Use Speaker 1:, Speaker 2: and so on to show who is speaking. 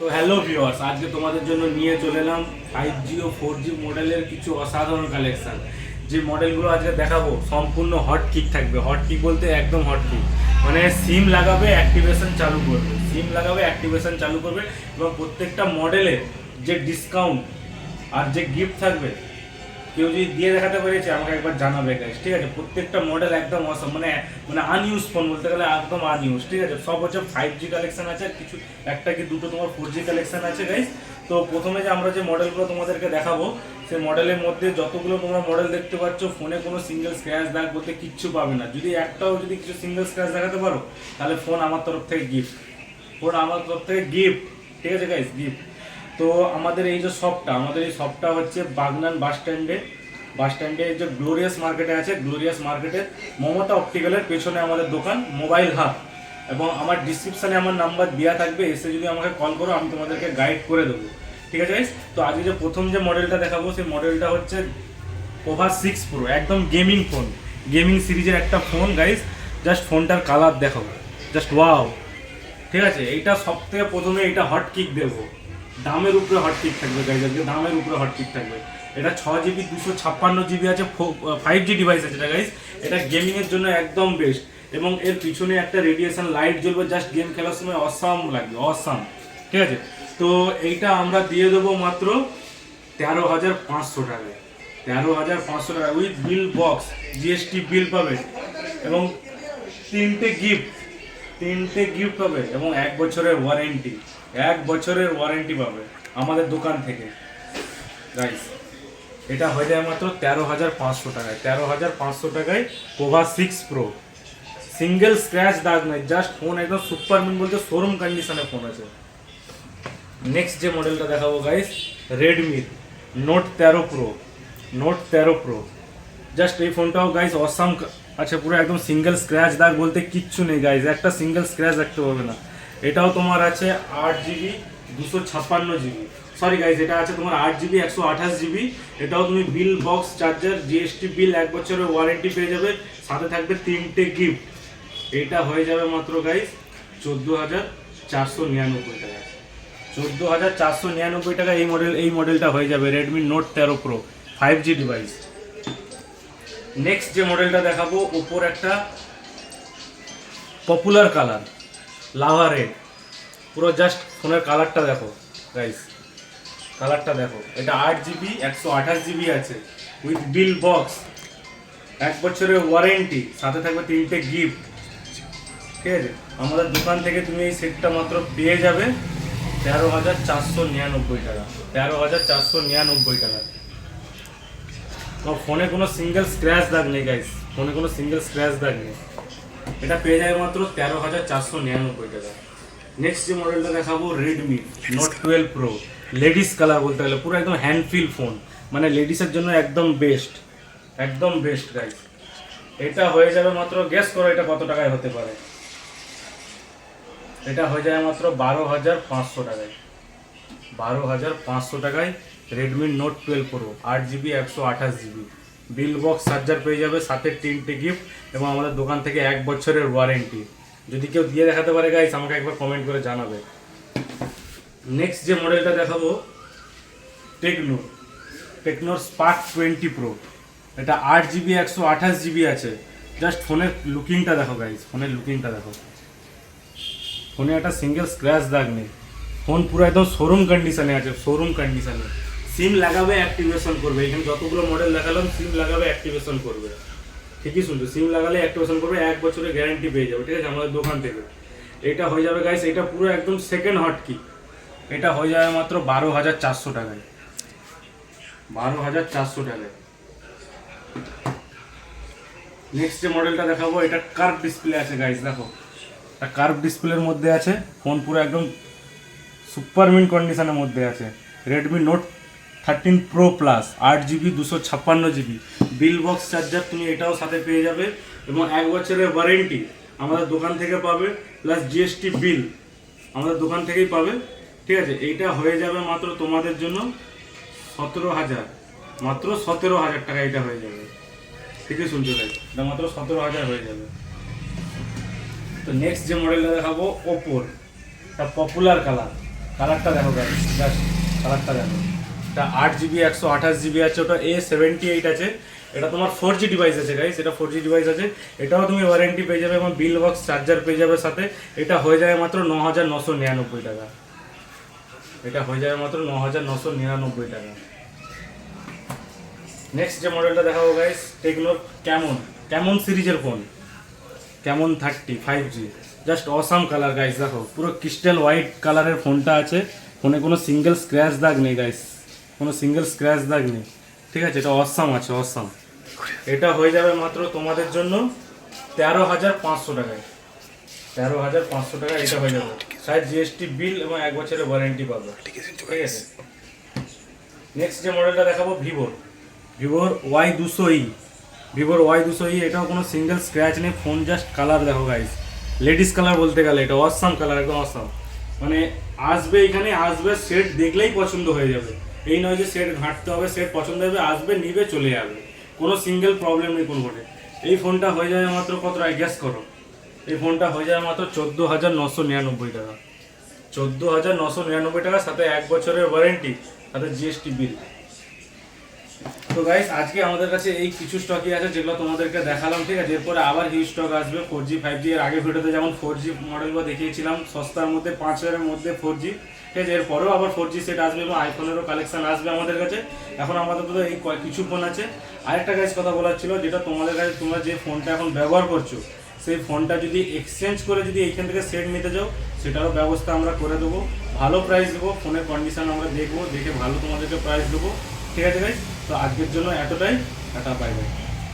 Speaker 1: তো hello viewers আজকে তোমাদের জন্য নিয়ে চলে এলাম ফাইভ জি ও ফোর জি মডেলের কিছু অসাধারণ কালেকশান যে মডেলগুলো আজকে দেখাবো, সম্পূর্ণ হট কিক থাকবে। হট কিক বলতে একদম হট কিক মানে সিম লাগাবে অ্যাক্টিভেশন চালু করবে। সিম লাগাবে অ্যাক্টিভেশন চালু করবে এবং প্রত্যেকটা মডেলের যে ডিসকাউন্ট আর যে গিফট থাকবে কেউ যদি দিয়ে দেখাতে পেরেছে, আমাকে একবার জানাবে গাইস ঠিক আছে? প্রত্যেকটা মডেল একদম অসম মানে মানে আনইউজ ফোন বলতে গেলে একদম আনইউজ ঠিক আছে? সব হচ্ছে ফাইভ জি কালেকশন আছে কিছু, একটা কি দুটো তোমার ফোর জি কালেকশন আছে গাইস তো প্রথমে যে আমরা যে মডেলগুলো তোমাদেরকে দেখাবো সেই মডেলের মধ্যে যতগুলো তোমরা মডেল দেখতে পাচ্ছ ফোনে কোনো সিঙ্গেল স্ক্র্যাচ দাগ বলতে কিচ্ছু পাবে না। যদি একটাও যদি কিছু সিঙ্গেল স্ক্র্যাচ দেখাতে পারো, তাহলে ফোন আমার তরফ থেকে গিফট ফোন আমার তরফ থেকে গিফট ঠিক আছে গাইস গিফট তো আমাদের এই যে শপটা আমাদের এই শপটা হচ্ছে বাগনান বাস স্ট্যান্ডে। বাস স্ট্যান্ডে যে গ্লোরিয়াস মার্কেটে আছে গ্লোরিয়াস মার্কেটে মমতা অপটিক্যালের পেছনে আমাদের দোকান মোবাইল হাব এবং আমার ডিসক্রিপশানে আমার নাম্বার দেওয়া থাকবে, এসে যদি আমাকে কল করো, আমি তোমাদেরকে গাইড করে দেবো। ঠিক আছে guys? তো আজকে যে প্রথম যে মডেলটা দেখাবো, সেই মডেলটা হচ্ছে ওভার সিক্স প্রো একদম গেমিং ফোন গেমিং সিরিজের একটা ফোন গাইস জাস্ট ফোনটার কালার দেখাবো। জাস্ট ওয়াও ঠিক আছে? এইটা সব থেকে প্রথমে এটা হট কিক দেবো। দামের উপরে হট কিক থাকবে গাইজ আজকে দামের উপরে হট কিক থাকবে। এটা ছ জিবি দুশো ছাপ্পান্ন জিবি আছে ফাইভ জি ডিভাইস আছে এটা গাইজ এটা গেমিংয়ের জন্য একদম বেস্ট এবং এর পিছনে একটা রেডিয়েশন লাইট জ্বলবে জাস্ট গেম খেলার সময় অসাম লাগবে, অসাম। ঠিক আছে? তো এইটা আমরা দিয়ে দেবো মাত্র তেরো হাজার পাঁচশো টাকায়। তেরো হাজার পাঁচশো টাকা with bill box GST bill পাবে। এবং তিনটে গিফট তিনটে গিফট পাবে এবং এক বছরের ওয়ারেন্টি এক বছরের ওয়ারেন্টি পাবে আমাদের দোকান থেকে। গাইস এটা হয়ে যায় মাত্র তেরো হাজার পাঁচশো টাকায়। তেরো হাজার পাঁচশো টাকায় Pova six pro single scratch দাগ নাই জাস্ট ফোন একদম সুপারমিন বলতে শোরুম কন্ডিশনে ফোন আছে। নেক্সট যে মডেলটা দেখাবো গাইস রেডমির নোট তেরো প্রো নোট তেরো প্রো জাস্ট এই ফোনটাও গাইস অসাম আচ্ছা পুরো একদম সিঙ্গেল স্ক্র্যাচ দাগ বলতে কিচ্ছু নেই গাইজ একটা সিঙ্গেল স্ক্র্যাচ দেখতে পাবে না। এটাও তোমার আছে আট জিবি দুশো ছাপ্পান্ন জিবি সরি গাইস এটা আছে তোমার আট জিবি একশো আঠাশ জিবি এটাও তুমি bill box charger GST bill এক বছরের ওয়ারেন্টি পেয়ে যাবে। সাথে থাকবে তিনটে গিফট এটা হয়ে যাবে মাত্র গাইস চোদ্দ হাজার চারশো নিরানব্বই টাকা। চোদ্দ হাজার চারশো নিরানব্বই টাকা এই মডেল এই মডেলটা হয়ে যাবে রেডমি নোট তেরো pro five G device next যে মডেলটা দেখাবো ওপোর একটা পপুলার কালার লাভা রেড পুরো জাস্ট ফোনের কালারটা দেখো গাইস কালারটা দেখো। এটা আট জিবি একশো আঠাশ জিবি আছে। উইথ বিল বক্স এক বছরের ওয়ারেন্টি সাথে থাকবে তিনটে গিফট ঠিক আছে? আমাদের দোকান থেকে তুমি এই সেটটা মাত্র পেয়ে যাবে তেরো হাজার চারশো নিরানব্বই টাকা। তেরো হাজার চারশো নিরানব্বই টাকা। তো ফোনে কোনো সিঙ্গেল স্ক্র্যাচ দাগ নেই গাইস ফোনে কোনো সিঙ্গেল স্ক্র্যাচ দাগ নেই। এটা পেয়ে যাবে মাত্র তেরো হাজার চারশো নিরানব্বই টাকা। নেক্সট যে মডেলটা দেখাবো Redmi note twelve pro ladies colour বলতে গেলে, পুরো একদম হ্যান্ডফিল ফোন মানে লেডিসের জন্য একদম বেস্ট একদম বেস্ট গাইস এটা হয়ে যাবে মাত্র গেস করো এটা কত টাকায় হতে পারে। এটা হয়ে যাবে মাত্র বারো হাজার পাঁচশো টাকায়। বারো হাজার পাঁচশো টাকায় রেডমি নোট টুয়েলভ প্রো আট জিবি একশো আঠাশ জিবি বিল বক্স চার্জার পেয়ে যাবে সাথে তিনটে গিফট এবং আমাদের দোকান থেকে এক বছরের ওয়ারেন্টি যদি কেউ দিয়ে দেখাতে পারে গাইস আমাকে একবার কমেন্ট করে জানাবে। নেক্সট যে মডেলটা দেখাবো টেকনো টেকনোর স্পার্ক টোয়েন্টি প্রো এটা আট জিবি একশো আঠাশ জিবি আছে। জাস্ট ফোনের লুকিংটা দেখো গাইস ফোনের লুকিংটা দেখো। ফোনে একটা সিঙ্গেল স্ক্র্যাচ দাগ নেই। ফোন পুরো একদম শোরুম কন্ডিশনে আছে শোরুম কন্ডিশনে সিম লাগাবে, অ্যাক্টিভেশন করবে। এখানে যতগুলো মডেল দেখালাম, সিম লাগাবে, অ্যাক্টিভেশন করবে। ঠিকই শুনছো, সিম লাগালে অ্যাক্টিভেশন করবে, এক বছরের গ্যারান্টি পেয়ে যাবে, ঠিক আছে? আমাদের দোকান থেকে। এটা হয়ে যাবে গাইস এটা পুরো একদম সেকেন্ড হট কি এটা হয়ে যাবে মাত্র বারো হাজার চারশো টাকায়। বারো হাজার চারশো টাকায়। নেক্সট যে মডেলটা দেখাবো, এটা কার্ভ ডিসপ্লে আছে গাইস দেখো। একটা কার্ভ ডিসপ্লের মধ্যে আছে ফোন পুরো একদম সুপারমিন কন্ডিশনের মধ্যে আছে। Redmi note thirteen pro plus আট জিবি দুশো ছাপ্পান্ন জিবি বিল বক্স চার্জার তুমি এটাও সাথে পেয়ে যাবে এবং এক বছরের ওয়ারেন্টি আমাদের দোকান থেকে পাবে প্লাস জিএসটি বিল আমাদের দোকান থেকেই পাবে, ঠিক আছে? এইটা হয়ে যাবে মাত্র তোমাদের জন্য সতেরো হাজার, মাত্র সতেরো হাজার টাকা এটা হয়ে যাবে। ঠিকই শুনতে পাই এটা মাত্র সতেরো হাজার হয়ে যাবে। তো নেক্সট যে মডেলটা দেখাবো ওপোর একটা পপুলার কালার কালারটা দেখো গাইস জাস্ট কালারটা দেখো। এটা আট জিবি একশো আঠাশ জিবি আছে, ওটা এ সেভেন্টি এইট আছে। এটা তোমার ফোর জি ডিভাইস আছে গাইস এটা ফোর জি ডিভাইস আছে। এটাও তুমি ওয়ারেন্টি পেয়ে যাবে এবং বিল বক্স চার্জার পেয়ে যাবে সাথে। এটা হয়ে যাবে মাত্র ন হাজার নশো নিরানব্বই টাকা। এটা হয়ে যাবে মাত্র ন হাজার নশো নিরানব্বই টাকা। নেক্সট যে মডেলটা দেখাবো গাইস টেকনোর কেমন কেমন সিরিজের ফোন কেমন thirty five G just awesome colour guys দেখো। পুরো ক্রিস্টাল হোয়াইট কালারের ফোনটা আছে। ফোনে কোনো সিঙ্গেল স্ক্র্যাচ দাগ নেই গাইস কোনো সিঙ্গেল স্ক্র্যাচ দাগ নেই। ঠিক আছে? এটা অসাম আছে অসাম এটা হয়ে যাবে মাত্র তোমাদের জন্য তেরো হাজার পাঁচশো টাকায়। তেরো হাজার পাঁচশো টাকা এটা হয়ে যাবে। সাইড জিএসটি বিল এবং এক বছরের ওয়ারেন্টি পাবে। ঠিক আছে নেক্সট যে মডেলটা দেখাবো ভিভোর ভিভোর ওয়াই দুশো ই ভিভোর ওয়াই দুশো ই এটাও কোনো সিঙ্গেল স্ক্র্যাচ নেই। ফোন জাস্ট কালার দেখো গাইস লেডিস কালার বলতে গেলে এটা অসাম কালার একদম অসাম মানে আসবে এখানে আসবে সেট দেখলেই পছন্দ হয়ে যাবে। এই নয় যে সেট ঘাঁটতে হবে, সেট পছন্দ হবে, আসবে, নিবে, চলে যাবে। কোনো সিঙ্গেল প্রবলেম নেই কোনো ফোনে এই ফোনটা হয়ে যাবে মাত্র কত? গ্যাস করো। এই ফোনটা হয়ে যাবে মাত্র চোদ্দ হাজার নশো নিরানব্বই টাকা। চোদ্দ হাজার নশো নিরানব্বই টাকা সাথে এক বছরের ওয়ারেন্টি সাথে জিএসটি বিল তো গাইস আজকে আমাদের কাছে এই কিছু স্টকই আছে যেগুলো তোমাদেরকে দেখালাম, ঠিক আছে? এরপরে আবার হিউজ স্টক আসবে ফোর জি ফাইভ জি এর আগে ভিডিওতে যেমন ফোর জি মডেলগুলো দেখিয়েছিলাম, সস্তার মধ্যে পাঁচ হাজারের মধ্যে ফোর জি ঠিক আছে? এরপরেও আবার ফোর জি সেট আসবে এবং আইফোনেরও কালেকশান আসবে আমাদের কাছে। এখন আমাদের তো এই কিছু ফোন আছে। আরেকটা গাইস কথা বলার ছিল, যেটা তোমাদের কাছে তোমরা যে ফোনটা এখন ব্যবহার করছ, সেই ফোনটা যদি এক্সচেঞ্জ করে যদি এইখান থেকে সেট নিতে যাও, সেটারও ব্যবস্থা আমরা করে দেবো। ভালো প্রাইস দেবো ফোনের কন্ডিশন আমরা দেখব, দেখে ভালো তোমাদেরকে প্রাইস দেবো। ঠিক আছে গাইস তো আজকের জন্য এতটাই টাটা বাই বাই